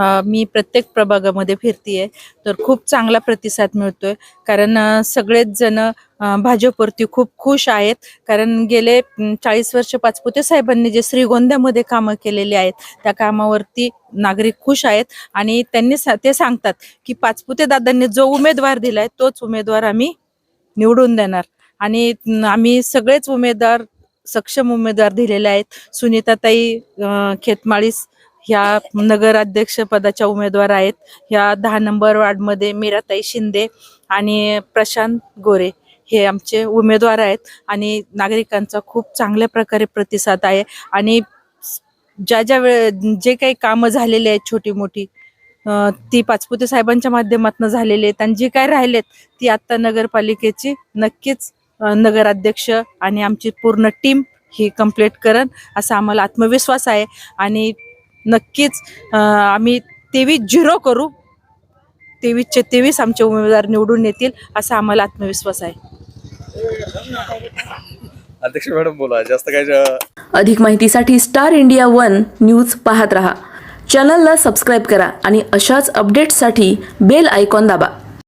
मी प्रत्येक प्रभागामध्ये फिरतीये. तर खूप चांगला प्रतिसाद मिळतोय. कारण सगळेच जण भाजपवरती खूप खुश आहेत. कारण गेले चाळीस वर्ष पाचपुते साहेबांनी जे श्रीगोंद्यामध्ये कामं केलेली आहेत त्या कामावरती नागरिक खुश आहेत. आणि त्यांनी सा- ते सांगतात की पाचपुते दादांनी जो उमेदवार दिलाय तोच उमेदवार आम्ही निवडून देणार. आणि आम्ही सगळेच उमेदवार सक्षम उमेदवार दिलेले आहेत. सुनीताताई खेतमाळीस ह्या नगराध्यक्ष पदाच्या उमेदवार आहेत. ह्या दहा नंबर वार्डमध्ये मीराताई शिंदे आणि प्रशांत गोरे हे आमचे उमेदवार आहेत आणि नागरिकांचा खूप चांगल्या प्रकारे प्रतिसाद आहे. आणि ज्या ज्या वेळे जे काही कामं झालेली आहेत छोटी मोठी ती पाचपुते साहेबांच्या माध्यमातून झालेली आहेत आणि जी काय राहिलेत ती आत्ता नगरपालिकेची नक्कीच नगराध्यक्ष आणि आमची पूर्ण टीम ही कंप्लीट करन असा आम्हाला आत्मविश्वास आहे. आणि नक्कीच आम्ही तेवीस झिरो करू. तेवीसचे तेवीस आमचे उमेदवार निवडून येतील असा आम्हाला आत्मविश्वास आहे. अध्यक्ष मॅडम बोला जास्त काय जा- अधिक माहितीसाठी स्टार इंडिया वन न्यूज पाहत रहा. चॅनलला सबस्क्राईब करा आणि अशाच अपडेट्ससाठी बेल आयकॉन दाबा.